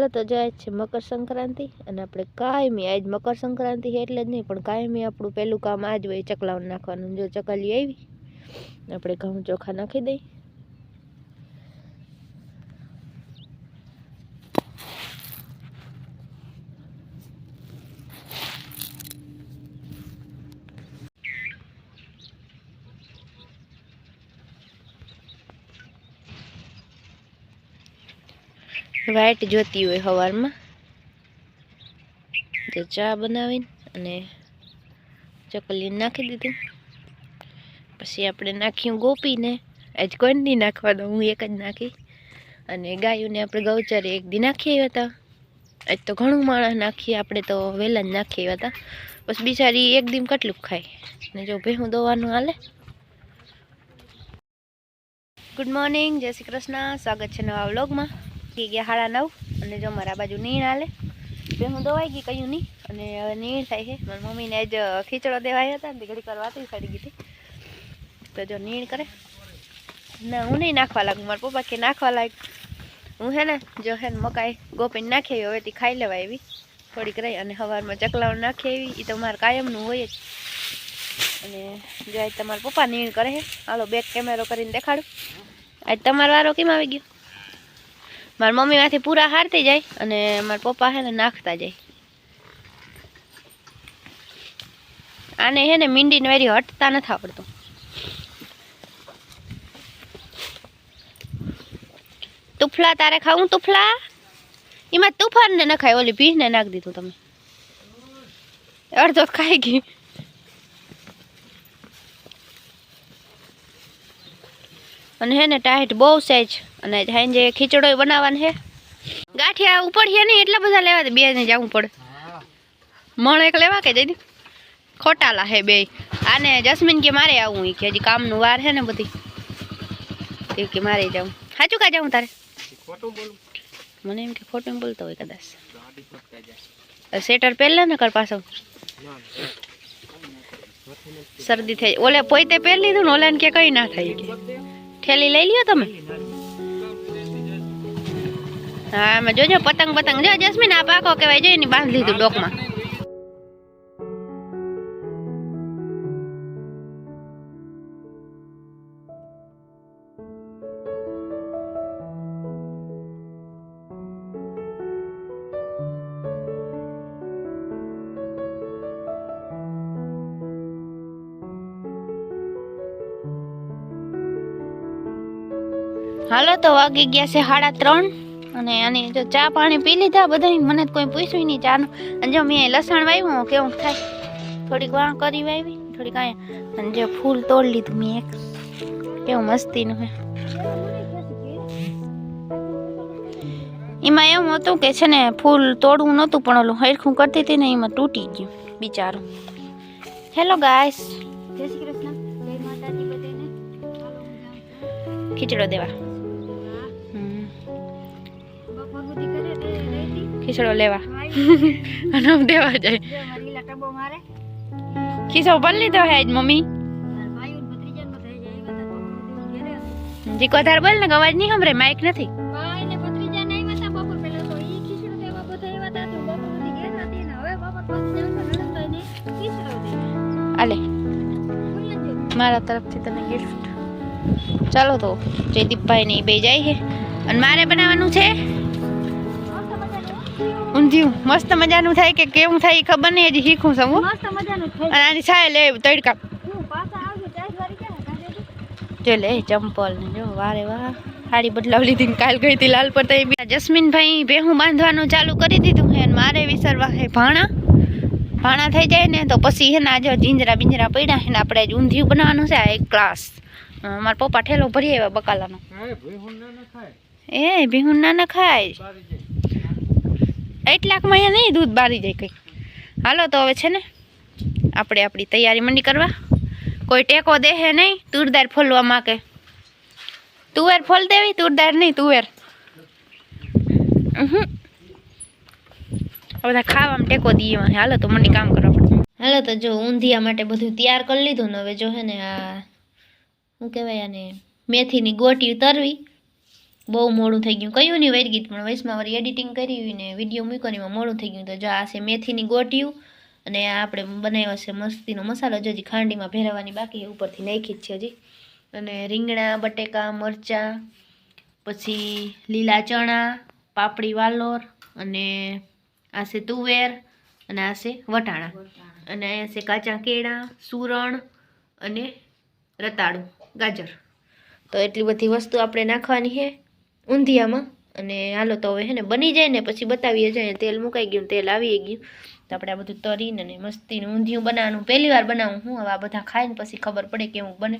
હાલો તો જાય છે મકર સંક્રાંતિ. અને આપણે કાયમી, આજ મકર સંક્રાંતિ એટલે જ નહીં, પણ કાયમી આપણું પહેલું કામ આજ હોય ચકલાવ નાખવાનું. જો ચકલી આવી, આપણે ઘઉં ચોખા નાખી દઈ. વાઈટ જોતી હોય સવારમાં તો ચા બનાવીને અને ચકલી નાખી દીધું. પછી આપણે નાખ્યું ગોપીને. આજ કોઈ નહીં દઉં હું એક જ નાખી. અને ગાયોને આપણે ગૌચરે એક દી નાખી આવ્યા હતા આજ તો ઘણું માણસ નાખીએ, આપણે તો વહેલા જ નાખી આવ્યા હતા બસ બિચારી એક દીમ કેટલું ખાય? ને જો ભેહું દોવાનું હાલે. ગુડ મોર્નિંગ જય શ્રી કૃષ્ણ. સ્વાગત છે નવા વ્લોગમાં. ગયા સાડા નવ અને જો મારા બાજુ નીણ હાલે. બે હું દવાઈ ગઈ કયું નહીં. અને નીણ થાય છે. મારી મમ્મીને આજ ખીચડો દેવાયા હતા ને તે ઘડી કરવા વાતી સડી ગઈ હતી. તો જો નીણ કરે. ના હું નહીં નાખવા લાગું. મારા પપ્પા કે નાખવા લાગ. હું હે ને, જો હે ને મકાઈ ગોપીને નાખી હવેથી હવે તે ખાઈ લેવાય એવી થોડીક રહી અને સવારમાં ચકલાઓ નાખી એવી એ તો મારે કાયમનું હોય જ. અને જો આજ તમારા પપ્પા નીણ કરે છે હાલો બેક કેમેરો કરીને દેખાડું. આજ તમારો વારો કેમ આવી ગયો? મારી મમ્મીમાંથી પૂરા હારતી જાય અને મારા પપ્પા હે ને નાખતા જાય. આને હે ને મીંડીને વેરી હટતા નથી આવડતું. તુફલા તારે ખાવું તુફલા? એમાં તુફાન ને નખાય, ઓલી ભીને નાખી દીધું તમે. અડધો ખાઈ ગઈ. અને હે ને ટાઈટ બહુ સેજ. અને સાંજે ખીચડો બનાવવાનો છે ગાંઠિયા ઉપડીએ નહીં એટલા બધા લેવા દે બે ને જવું પડે. મણ એક લેવા કે જઈ ખોટાલા હે બે આને જસ્મીન કે મારે આવું કે હજી કામનું વાર છે ને બધી. તે કે મારે જાઉં સાચું કા જાઉં તારે? મને એમ કે ખોટું બોલતો હોય કદાચ. સેટર પહેલા ને કર પાછો શરદી થઈ ઓલે પોતે પહેરી લીધું ને ઓલે કે કઈ ના થાય કે. ઠેલી લઈ લ્યો તમે. હા જોજો પતંગ પતંગ જો, જસ્મીન, આ પાકો કહેવાય. જો, એની બાંધી લીધું ડોકમાં. હાલો તો વાગી ગયા છે સાડા ત્રણ. અને આની જો ચા પાણી પી લીધા બધા મને તો કોઈ પૂછ્યું નહીં ચાનું. અને જો મેં લસણ વાવ્યું કેવું થાય? થોડીક વાં કરી વાવી થોડીક અહીંયા અને જે ફૂલ તોડી લીધું મેં એક. કેવું મસ્તીનું હે એમાં એવું હતું કે છે ને ફૂલ તોડવું નહોતું પણ ઓલું હરખું કરતી હતી ને એમાં તૂટી ગયું બિચારું. Hello guys. જય શ્રી કૃષ્ણ. જય માતાજી બધાને ખીચડો દેવા. ખીચડો લેવા. અને દેવા જાય. ખીચડો ભરી લીધો હે આજ મમ્મી? જી વધારે બોલ ને અવાજ નહીં સાંભળે માઇક નથી. આલે. મારા તરફથી તને ગિફ્ટ ચાલો તો જયદીપભાઈ ને બે જાય છે. અને મારે બનાવવાનું છે? ઊંધિયું. મસ્ત મજાનું થાય કે કેવું થાય એ ખબર નહીં હજી શીખું છું હું. અને આની છાય લે તડકા. જો લે ચંપલ ને જો વારે વાહ. સાડી બદલાવ લીધી ને કાલ ગઈ હતી લાલ પર તો જસ્મીનભાઈ ભેહું બાંધવાનું ચાલુ કરી દીધું છે અને મારે વિસરવા છે ભાણા. ભાણા થઈ જાય ને તો પછી હે ને આજે જીંજરા બિંજરા પડ્યા છે ને આપણે આજ ઊંધિયું બનાવવાનું છે આ એક ગ્લાસ. મારા પપ્પા ઠેલો ભરી આવ્યા બકાલાનો. હા ભેહું ના ના ખાય એ ભીહું ના ના ખાય બારી લાખમાં અહીંયા નહીં, દૂધ બારી જાય કંઈ. હાલો તો હવે છે ને, આપણે આપણી તૈયારી મંડી કરવા. કોઈ ટેકો દેહે નહીં, તુરદાર ફોલવા માગે. તુવેર ફોલ દેવી, તુરદાર નહીં, તુવેર. બધા ખાવામાં ટેકો દઈએ. હાલો તો મંડી કામ કરવા પડે હાલો તો જો ઊંધિયા માટે બધું તૈયાર કરી લીધું ને હવે જો હે ને આ, શું કહેવાય આને, મેથીની ગોટી તરવી બહુ મોડું થઈ ગયું. કયું નહીં વૈરગીત પણ વૈશમાં વળી એડિટિંગ કરી ને વીડિયો મૂક્યો એમાં મોડું થઈ ગયું. તો જો આ છે મેથીની ગોટિયું અને આપણે બનાવ્યો છે મસ્તીનો મસાલો હજી ખાંડીમાં ભેરવવાની બાકી ઉપરથી નાખી જ છે હજી. અને રીંગણા, બટેકા, મરચાં, પછી લીલા ચણા, પાપડી વાલોર અને આ છે તુવેર અને આ છે વટાણા. અને અહીંયા છે કાચા કેળા, સુરણ અને રતાળું, ગાજર. તો એટલી બધી વસ્તુ આપણે નાખવાની છે. ઊંધિયામાં. અને હાલો તો હવે હે ને બની જાય ને પછી બતાવીએ જાય તેલ મુકાઈ ગયું તેલ આવી ગયું. તો આપણે આ બધું તરીને ને મસ્તીને ઊંધિયું બનાવવાનું. પહેલી વાર બનાવું હું. હવે આ બધા ખાઈને પછી ખબર પડે કેવું બને.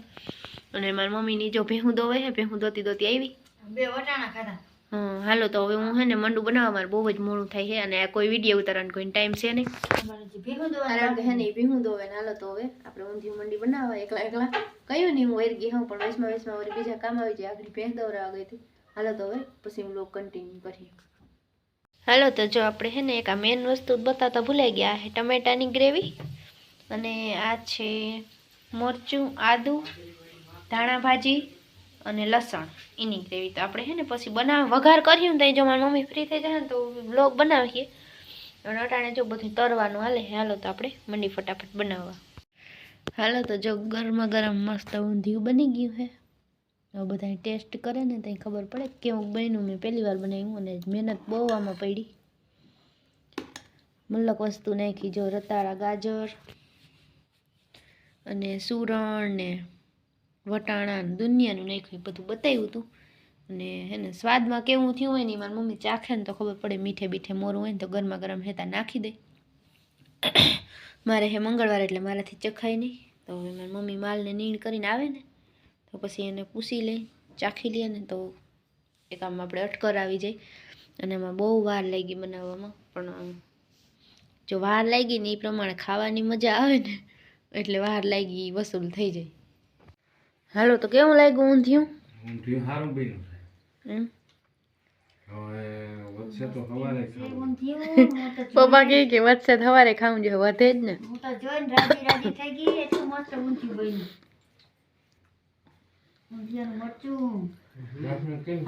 અને મારી મમ્મીની જો ભેહું દોવે હે ભેહું દોતી દોતી આવી. બે વટાણા ખાધા. હા હાલો તો હવે હું હે ને મંડું બનાવવા મારે બહુ જ મોડું થાય છે અને આ કોઈ વીડિયો ઉતારવાનો કોઈ ટાઈમ છે નહીં. કારણ કે હે ને ભીહું દોવે ને હાલો તો હવે આપણે ઊંધિયું મંડી બનાવવા. એકલા એકલા. કયું નહીં હું વેરગી હું પણ વૈશમાં વૈશમાં વળી બીજા કામ આવી જાય. આગળ ભેંસ દોરાવા ગઈ હતી. હાલો તો હવે પછી હું લોક કન્ટિન્યુ કરીએ. હાલો તો જો આપણે હે ને એક આ મેન વસ્તુ બતાવતા ભૂલાઈ ગયા હે છે ટમેટાની ગ્રેવી અને આ છે મરચું, આદું, ધાણા ભાજી અને લસણ એની ગ્રેવી તો આપણે હે ને પછી બનાવ, વઘાર કર્યું ને જો મારી મમ્મી ફ્રી થઈ જાય ને તો બ્લોગ બનાવીએ. અને અટાણે જો બધું તરવાનું હાલે હાલો તો આપણે મંડી ફટાફટ બનાવવા. હાલો તો જો ગરમા ગરમ મસ્ત ઊંધિયું બની ગયું છે હવે બધા ટેસ્ટ કરે ને ત્યાં ખબર પડે કેવું બન્યું. મેં પહેલી વાર બનાવ્યું અને મહેનત બહુ આમાં પડી. મલક વસ્તુ નાખી, જો રતાળા, ગાજર અને સુરણ ને વટાણા દુનિયાનું નાખ્યું બધું બતાવ્યું હતું. અને એને સ્વાદમાં કેવું થયું હોય ને મારી મમ્મી ચાખે ને તો ખબર પડે, મીઠે બીઠે મોરું હોય ને તો ગરમા ગરમ હેતા નાખી દે. મારે હે મંગળવાર એટલે મારાથી ચખાય નહીં. તો હવે મારી મમ્મી માલને નીણ કરીને આવે ને તો પછી એને પૂછી લે ચાખી લઈએ ને તો એક આમ આપણે અટકર આવી જાય. અને એમાં બહુ વાર લાગી બનાવવામાં પણ જો વાર લાગી ને એ પ્રમાણે ખાવાની મજા આવે ને એટલે વાર લાગી વસૂલ થઈ જાય. હાલો તો કેવું લાગ્યું ઊંધિયું? ઊંધિયું સારું બન્યું એમ પપ્પા કહે કે વધશે સવારે ખાવું જોઈએ વધે જ ને. હું તો જોઈને રાજી રાજી થઈ ગઈ એટલું મસ્ત ઊંધિયું બન્યું. ઊંધિયાનું મરચું.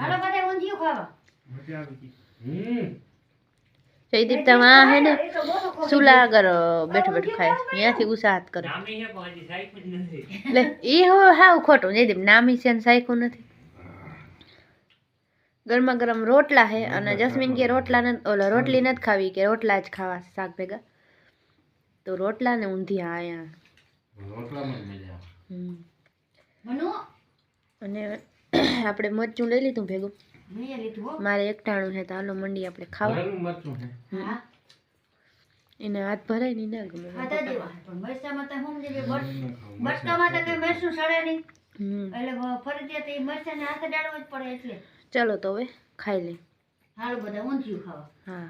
હાલો બધા ઊંધિયું ખાવા. મજા આવી હમ. જયદીપ તમે હે ને ચૂલા આગળ બેઠો બેઠો ખાય. ત્યાંથી ઉસાહત કરે. લે એ હવે ખોટું. જયદીપ નામી છે ને સાયકું નથી. ગરમા ગરમ રોટલા હે અને જસ્મીન કે રોટલા નથી ઓલો રોટલી નથી ખાવી કે રોટલા જ ખાવા શાક ભેગા. તો રોટલા ને ઊંધિયા આયા. રોટલા મજા મનુ અને આપણે મરચું લઈ લીધું ભેગું. મેં લીધું હો. મારે એકટાણું છે તો હાલો મંડી આપણે ખાવા. ઘરનું મરચું છે. હા. એને હાથ ભરાય નહીં ના ગમે. ચાલો તો હવે ખાઈ લે હાલો બધા ઊંધિયું ખાવા. હા.